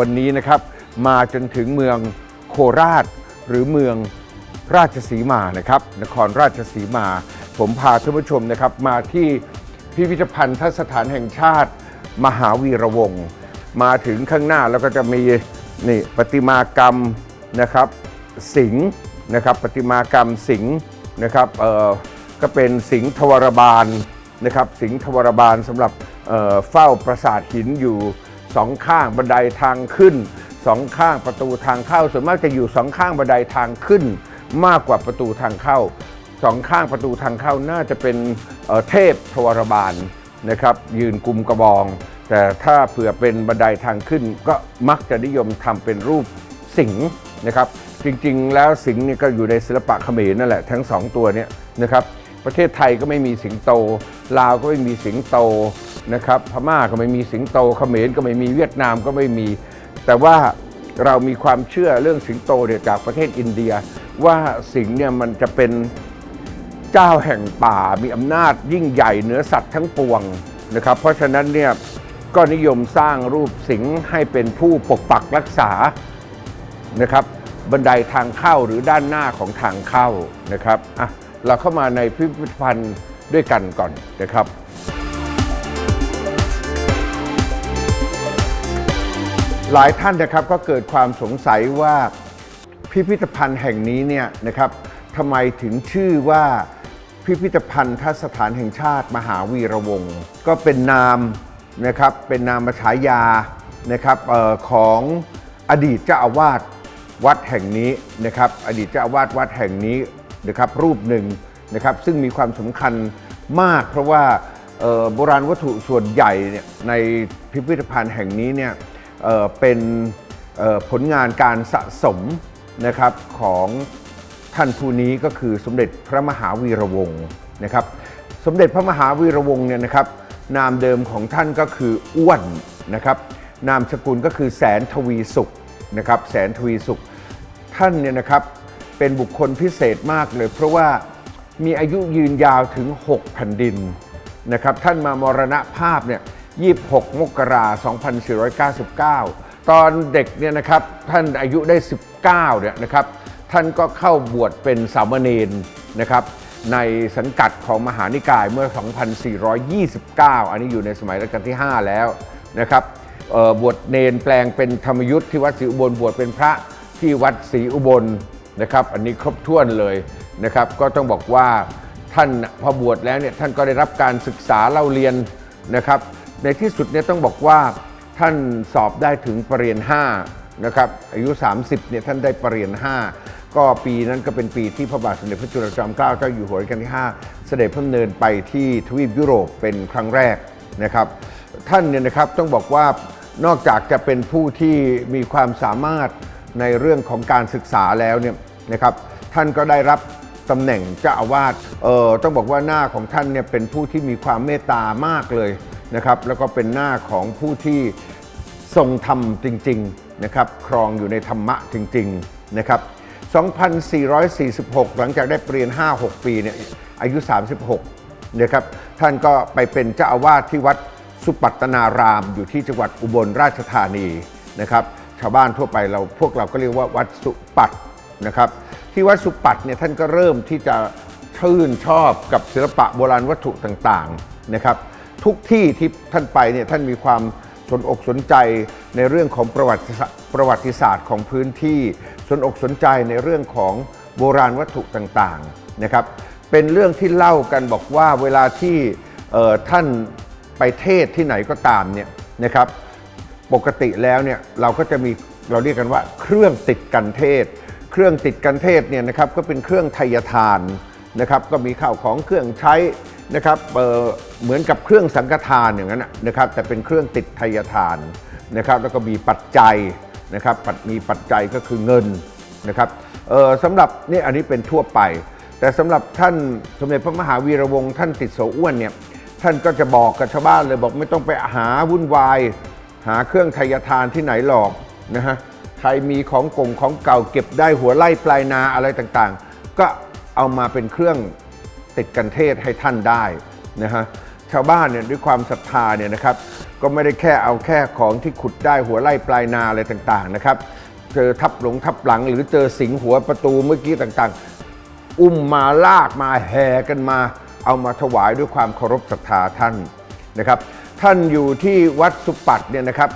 วันนี้นะครับ มาจนถึงเมืองโคราช หรือเมืองราชสีมานะครับ นครราชสีมา ผมพาท่านผู้ชมนะครับ มาที่พิพิธภัณฑสถานแห่งชาติ มหาวีระวงศ์มาถึงข้างหน้าแล้วก็จะมีนี่ประติมากรรมนะครับสิงห์นะครับประติมากรรมสิงห์นะครับเอ่อก็เป็นสิงห์ทวรบาลนะครับ สิงห์ทวรบาลสำหรับเอ่อเฝ้าปราสาทหินอยู่ สองข้างบันไดทางขึ้นสองข้างประตูทางเข้าส่วนมากจะอยู่สองข้างบันไดทางขึ้น มากกว่าประตูทางเข้าสองข้างประตูทางเข้าน่าจะเป็นเเทพทวรบาลนะครับ ยืนกุมกระบอง แต่ถ้าเผื่อเป็นบันไดทางขึ้น ก็มักจะนิยมทำเป็นรูปสิงนะครับ จริงๆ แล้วสิงนี่ก็อยู่ในศิลปะเขมรนั่นแหละทั้งสองตัวเนี่ยนะครับ ประเทศไทยก็ไม่มีสิงโต ลาวก็ไม่มีสิงโต นะครับพม่าก็ไม่มีสิงโตเขมรก็ไม่มีเวียดนามก็ไม่มี แต่ว่าเรามีความเชื่อเรื่องสิงโตเนี่ยจากประเทศอินเดีย ว่าสิงเนี่ยมันจะเป็นเจ้าแห่งป่ามีอำนาจยิ่งใหญ่เหนือสัตว์ทั้งปวงนะครับ เพราะฉะนั้นเนี่ยก็นิยมสร้างรูปสิงห์ให้เป็นผู้ปกปักรักษานะครับ บันไดทางเข้าหรือด้านหน้าของทางเข้านะครับอะเราเข้ามาในพิพิธภัณฑ์ด้วยกันก่อนนะครับ หลายท่านนะครับก็เกิดความสงสัยว่าพิพิธภัณฑ์แห่งนี้เนี่ยนะครับทำไมถึงชื่อว่าพิพิธภัณฑ์ทัสถานแห่งชาติ มหาวีระวงศ์ก็เป็นนามนะครับเป็นนามฉายานะครับออของอดีตเจ้าอาวาสวัดแห่งนี้นะครับอดีตเจ้าอาวาสวัดแห่งนี้นะครับรูปหนึ่งนะครับซึ่งมีความสำคัญมาก เพราะว่าออโบราณวัตถุส่วนใหญ่เนี่ยในพิพิธภัณฑ์แห่งนี้เนี่ย เป็นผลงานการสะสมนะครับของท่านผู้นี้ก็คือสมเด็จพระมหาวีระวงศ์นะครับ สมเด็จพระมหาวีระวงศ์เนี่ยนะครับ นามเดิมของท่านก็คืออ้วนนะครับ นามสกุลก็คือแสนทวีสุขนะครับแสนทวีสุขท่านเนี่ยนะครับเป็นบุคคลพิเศษมากเลย เพราะว่ามีอายุยืนยาวถึง 6 แผ่นดินนะครับ ท่านมามรณภาพเนี่ย 26 มกราคม2499 ตอนเด็กเนี่ยนะครับท่านอายุได้ 19เนี่ยนะครับท่านก็เข้าบวชเป็นสามเณรนะครับในสังกัดของมหานิกายเมื่อ 2429 อันนี้อยู่ในสมัยรัชกาลที่ 5 แล้วนะครับบวชเนนแปลงเป็นธรรมยุทธ์ที่วัดศรีอุบลบวชเป็นพระที่วัดศรีอุบลนะครับ อันนี้ครบถ้วนเลยนะครับ ก็ต้องบอกว่าท่านพอบวชแล้วเนี่ยท่านก็ได้รับการศึกษาเล่าเรียนนะครับ ในที่สุดเนี่ยต้องบอกว่าท่านสอบได้ถึงปรริญญา5นะครับอายุ 30เนี่ยท่านได้ปรริญญา5ก็ปีนั้นก็เป็นปีที่พระบาทสมเด็จพระจุลจอมเกล้าเจ้าอยู่หัวรัชกาลที่ 5 เสด็จพระดำเนินไปที่ทวีปยุโรปเป็นครั้งแรกนะครับ ท่านเนี่ยนะครับต้องบอกว่านอกจากจะเป็นผู้ที่มีความสามารถในเรื่องของการศึกษาแล้วเนี่ยนะครับท่านก็ได้รับตำแหน่งเจ้าอาวาสเอ่อต้องบอกว่าหน้าของท่านเนี่ยเป็นผู้ที่มีความเมตตามากเลย นะครับแล้วก็เป็นหน้าของผู้ที่ทรงธรรมจริงๆนะครับครองอยู่ในธรรมะจริงๆนะครับ2446 หลังจากได้เปลี่ยน 5-6 ปีเนี่ยอายุ 36นะครับท่านก็ไปเป็นเจ้าอาวาสที่วัดสุปัตตนาราม อยู่ที่จังหวัดอุบลราชธานีนะครับชาวบ้านทั่วไปเราพวกเราก็เรียกว่าวัดสุปัตนะครับที่วัดสุปัตเนี่ยท่านก็เริ่มที่จะชื่นชอบกับศิลปะโบราณวัตถุต่างๆนะครับ ทุกที่ที่ท่านไปเนี่ยท่านมีความสนอกสนใจในเรื่องของประวัติศาสตร์ประวัติศาสตร์ของพื้นที่ สนอกสนใจในเรื่องของโบราณวัตถุต่างๆนะครับ เป็นเรื่องที่เล่ากันบอกว่าเวลาที่ท่านไปเทศที่ไหนก็ตามเนี่ยนะครับ ปกติแล้วเนี่ยเราก็จะมีเราเรียกกันว่า เครื่องติดกันเทศ เครื่องติดกันเทศเนี่ยนะครับก็เป็นเครื่องไทยทาน นะครับก็มีข้าวของเครื่องใช้นะครับเเหมือนกับเครื่องสังฆทานอย่างนั้นนะครับแต่เป็นเครื่องติดไทยทานนะครับแล้วก็มีปัจจัยนะครับมีปัจจัยก็คือเงินนะครับสำหรับนี่อันนี้เป็นทั่วไป แต่สำหรับท่านสมเด็จพระมหาวีระวงศ์ท่านติดโสอ้วนเนี่ยท่านก็จะบอกกับชาวบ้านเลยบอกไม่ต้องไปหาวุ่นวาย หาเครื่องไทยทานที่ไหนหรอกนะฮะใครมีของกงของเก่าเก็บได้หัวไล่ปลายนาอะไรต่างๆ ก็ เอามาเป็นเครื่องติดกันเทศให้ท่านได้นะฮะชาวบ้านเนี่ยด้วยความศรัทธาเนี่ยนะครับ ก็ไม่ได้แค่เอาแค่ของที่ขุดได้หัวไร่ปลายนาอะไรต่างๆนะครับ เจอทับหลงทับหลัง หรือเจอสิงหัวประตูเมื่อกี้ต่างๆ อุ้มมาลากมาแห่กันมา เอามาถวายด้วยความเคารพศรัทธาท่านนะครับ ท่านอยู่ที่วัดสุปัตเนี่ยนะครับ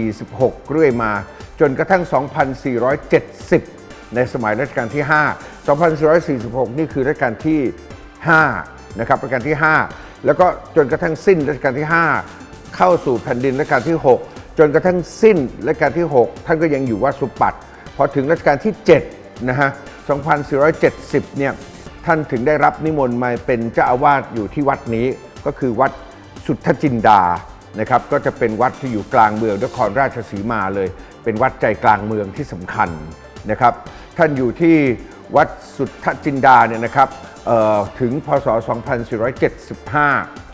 2446 เรื่อยมา จนกระทั่ง 2470 ในสมัยรัชกาลที่ 5 2446 นี่คือรัชกาลที่ 5 นะครับรัชกาลที่ 5 แล้วก็จนกระทั่งสิ้นรัชกาลที่ 5 เข้าสู่แผ่นดินรัชกาลที่ 6 จนกระทั่งสิ้นรัชกาลที่ 6 ท่านก็ยังอยู่วัดสุปัตพอถึงรัชกาลที่ 7 นะฮะ 2470 เนี่ย ท่านถึงได้รับนิมนต์มาเป็นเจ้าอาวาสอยู่ที่วัดนี้ก็คือวัดสุทธจินดานะครับก็จะเป็นวัดที่อยู่กลางเมืองนครราชสีมาเลย เป็นวัดใจกลางเมืองที่สำคัญนะครับ ท่านอยู่ที่วัดสุทธจินดาเนี่ยนะครับถึงพศ 2475